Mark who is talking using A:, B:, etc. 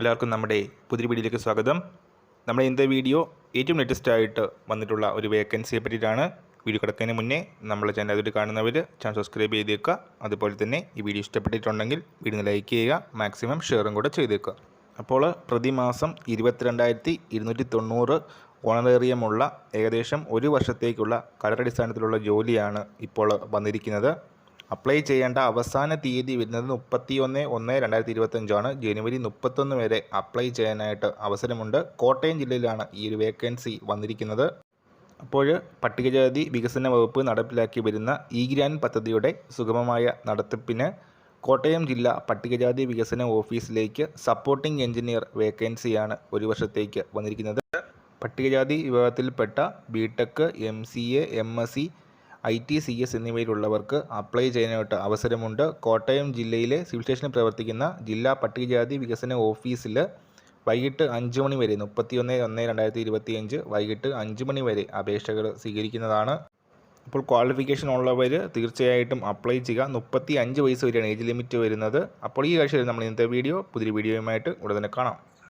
A: എല്ലാവർക്കും നമ്മുടെ പുതിയ വീഡിയോയിലേക്ക് സ്വാഗതം. നമ്മുടെ ഇന്നത്തെ വീഡിയോ ഏറ്റവും ലേറ്റസ്റ്റ് ആയിട്ട് വന്നിട്ടുള്ള ഒരു വേക്കൻസിയെ പറ്റിയിട്ടാണ്. വീഡിയോ കിടക്കുന്നതിന് മുന്നേ നമ്മളെ ചാനൽ അതിൽ കാണുന്നവർ ചാനൽ സബ്സ്ക്രൈബ് ചെയ്തേക്കുക. അതുപോലെ തന്നെ ഈ വീഡിയോ ഇഷ്ടപ്പെട്ടിട്ടുണ്ടെങ്കിൽ വീഡിയോ ലൈക്ക് ചെയ്യുക മാക്സിമം ഷെയറും കൂടെ ചെയ്തേക്കുക. അപ്പോൾ പ്രതിമാസം ഇരുപത്തിരണ്ടായിരത്തി ഇരുന്നൂറ്റി തൊണ്ണൂറ് ഓണറേറിയമുള്ള ഏകദേശം ഒരു വർഷത്തേക്കുള്ള കരടടിസ്ഥാനത്തിലുള്ള ജോലിയാണ് ഇപ്പോൾ വന്നിരിക്കുന്നത്. അപ്ലൈ ചെയ്യേണ്ട അവസാന തീയതി വരുന്നത് മുപ്പത്തി ഒന്ന് ഒന്ന് രണ്ടായിരത്തി ഇരുപത്തഞ്ചാണ് ജനുവരി മുപ്പത്തൊന്ന് വരെ അപ്ലൈ ചെയ്യാനായിട്ട് അവസരമുണ്ട്. കോട്ടയം ജില്ലയിലാണ് ഈ ഒരു വേക്കൻസി വന്നിരിക്കുന്നത്. അപ്പോൾ പട്ടികജാതി വികസന വകുപ്പ് നടപ്പിലാക്കി വരുന്ന ഇ ഗ്രാൻ പദ്ധതിയുടെ സുഗമമായ നടത്തിപ്പിന് കോട്ടയം ജില്ലാ പട്ടികജാതി വികസന ഓഫീസിലേക്ക് സപ്പോർട്ടിംഗ് എഞ്ചിനീയർ വേക്കൻസിയാണ് ഒരു വർഷത്തേക്ക് വന്നിരിക്കുന്നത്. പട്ടികജാതി വിഭാഗത്തിൽപ്പെട്ട B tech M C A M S C I T C S എന്നിവയിലുള്ളവർക്ക് apply ചെയ്യാനായിട്ട് അവസരമുണ്ട്. കോട്ടയം ജില്ലയിലെ സിവിൽ സ്റ്റേഷനിൽ പ്രവർത്തിക്കുന്ന ജില്ലാ പട്ടികജാതി വികസന ഓഫീസിൽ വൈകിട്ട് അഞ്ച് മണി വരെ മുപ്പത്തിയൊന്ന് ഒന്ന് രണ്ടായിരത്തി ഇരുപത്തി അഞ്ച് വൈകിട്ട് അഞ്ച് മണി വരെ അപേക്ഷകൾ സ്വീകരിക്കുന്നതാണ്. ഇപ്പോൾ ക്വാളിഫിക്കേഷൻ ഉള്ളവർ തീർച്ചയായിട്ടും അപ്ലൈ ചെയ്യുക. മുപ്പത്തി അഞ്ച് വയസ്സ് വരെയാണ് ഏജ് ലിമിറ്റ് വരുന്നത്. അപ്പോൾ ഈ കാഴ്ച നമ്മൾ ഇന്നത്തെ വീഡിയോ പുതിയ വീഡിയോയുമായിട്ട് ഉടനെ കാണാം.